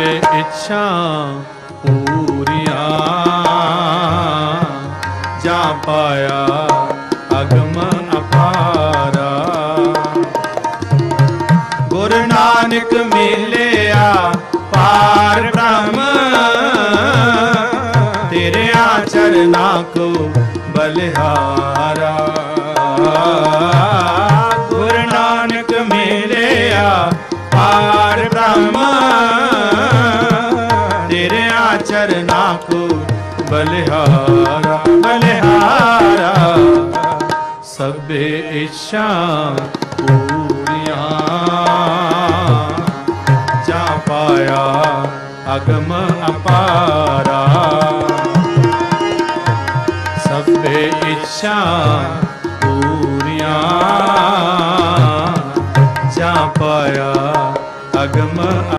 ਸਭੇ ਇੱਛਾ ਪੂਰੀਆਂ। ਜਾ ਪਾਇਆ ਅਗਮ ਅਪਾਰਾ। ਗੁਰ ਨਾਨਕ ਮਿਲਿਆ ਪਾਰ ਬ੍ਰਹਮ। ਤੇਰੇ ਚਰਨਾ ਕੋ ਬਲਿਹਾਰਾ। ਗੁਰ ਨਾਨਕ ਮਿਲਿਆ ਪਾਰ ਬ੍ਰਹਮ। ਤੇਰੇ ਚਰਨਾ ਕੋ ਬਲਿਹਾਰਾ ਬਲਿਹਾਰਾ ਸਭੇ ਇੱਛਾ ਪੂਰੀਆਂ ਜਾ ਪਾਇਆ ਅਗਮ ਅਪਾਰਾ ਸਭੇ ਇੱਛਾ ਪੂਰੀਆਂ ਜਾ ਪਾਇਆ ਅਗਮ